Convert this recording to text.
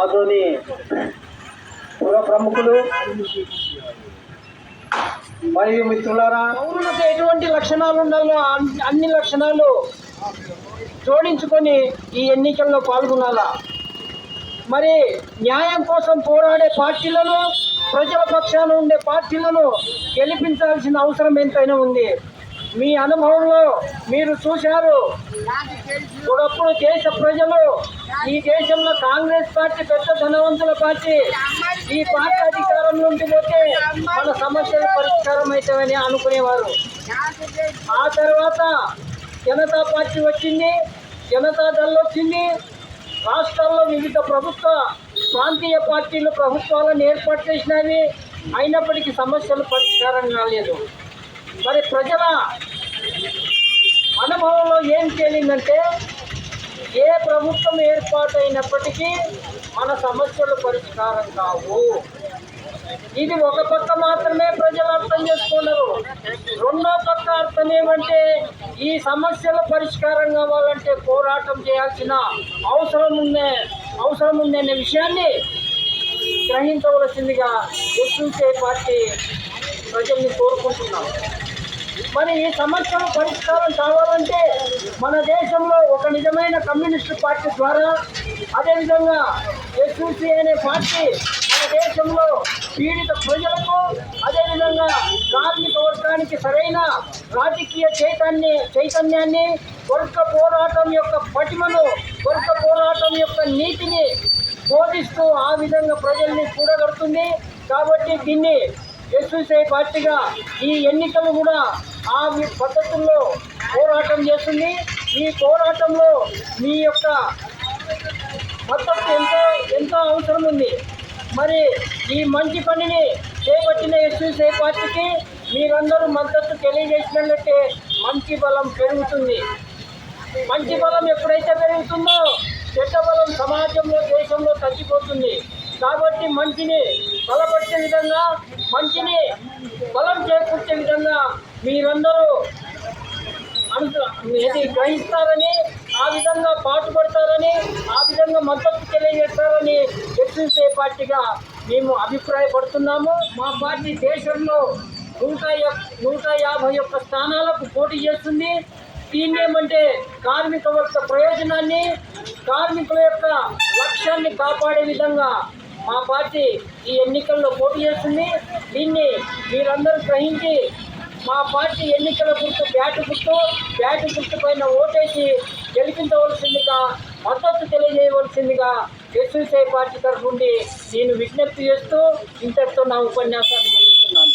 ఆదోని పుర ప్రముఖులు మరియు మిత్రులారా పౌరులకు ఎటువంటి లక్షణాలు ఉండాలో అన్ని లక్షణాలు జోడించుకొని ఈ ఎన్నికల్లో పాల్గొనాలా. మరి న్యాయం కోసం పోరాడే పార్టీలను ప్రజల పక్షాన ఉండే పార్టీలను గెలిపించాల్సిన అవసరం ఎంతైనా ఉంది. మీ అనుభవంలో మీరు చూశారు. ఒకప్పుడు దేశ ప్రజలు ఈ దేశంలో కాంగ్రెస్ పార్టీ పెద్ద ధనవంతుల పార్టీ ఈ పార్టీ అధికారంలోకి పోతే మన సమస్యలు పరిష్కారం అవుతామని అనుకునేవారు. ఆ తర్వాత జనతా పార్టీ వచ్చింది జనతా దళ్ వచ్చింది రాష్ట్రాల్లో వివిధ ప్రభుత్వ ప్రాంతీయ పార్టీలు ప్రభుత్వాలను ఏర్పాటు చేసినవి అయినప్పటికీ సమస్యలు పరిష్కారం కాలేదు. మరి ప్రజల అనుభవంలో ఏం తేలిందంటే ఏ ప్రభుత్వం ఏర్పాటైనప్పటికీ మన సమస్యలు పరిష్కారం కావు. ఇది ఒక పక్క మాత్రమే ప్రజలు అర్థం చేసుకున్నారు రెండో పక్క అర్థం ఏమంటే ఈ సమస్యల పరిష్కారం కావాలంటే పోరాటం చేయాల్సిన అవసరం ఉందే అవసరం ఉందనే విషయాన్ని గ్రహించవలసిందిగా గుర్తించే పార్టీ ప్రజల్ని కోరుకుంటున్నాం. మరి ఈ సమస్యలు పరిష్కారం కావాలంటే మన దేశంలో ఒక నిజమైన కమ్యూనిస్టు పార్టీ ద్వారా అదేవిధంగా ఎస్యూసీ అనే పార్టీ మన దేశంలో పీడిత ప్రజలకు అదేవిధంగా కార్మిక వర్గానికి సరైన రాజకీయ చైతన్య చైతన్యాన్ని వర్గ పోరాటం యొక్క పటిమను వర్గ పోరాటం యొక్క నీతిని బోధిస్తూ ఆ విధంగా ప్రజల్ని చూడగడుతుంది కాబట్టి దీన్ని ఎస్యూసీ పార్టీగా ఈ ఎన్నికలు కూడా ఆ పద్ధతుల్లో పోరాటం చేస్తుంది. ఈ పోరాటంలో మీ యొక్క మద్దతు ఎంతో ఎంతో అవసరం ఉంది. మరి ఈ మంచి పనిని చేపట్టిన ఎస్యూసీ పార్టీకి మీరందరూ మద్దతు తెలియజేసినట్లయితే మంచి బలం పెరుగుతుంది. మంచి బలం ఎప్పుడైతే పెరుగుతుందో చెడ్డ బలం సమాజంలో దేశంలో తగ్గిపోతుంది. కాబట్టి మంచిని బలపరిచే విధంగా మంచిని బలం చేకూర్చే విధంగా మీరందరూ అంత ఇది గ్రహిస్తారని ఆ విధంగా పాటుపడతారని ఆ విధంగా మద్దతు తెలియజేస్తారని ఎక్స్ఎస్ఏ పార్టీగా మేము అభిప్రాయపడుతున్నాము. మా పార్టీ దేశంలో నూట నూట యాభై ఒక్క స్థానాలకు పోటీ చేస్తుంది. దీన్ని ఏమంటే కార్మిక వర్గ ప్రయోజనాన్ని కార్మికుల యొక్క లక్ష్యాన్ని కాపాడే విధంగా మా పార్టీ ఈ ఎన్నికల్లో పోటీ చేస్తుంది. దీన్ని మీరందరూ గ్రహించి మా పార్టీ ఎన్నికల గుర్తు బ్యాటు గుర్తు బ్యాటు గుర్తు పైన ఓటేసి గెలిపించవలసిందిగా మద్దతు తెలియజేయవలసిందిగా ఎస్యూసీ పార్టీ తరఫు నుండి నేను విజ్ఞప్తి చేస్తూ ఇంతటితో నా ఉపన్యాసాన్ని ముగిస్తున్నాను.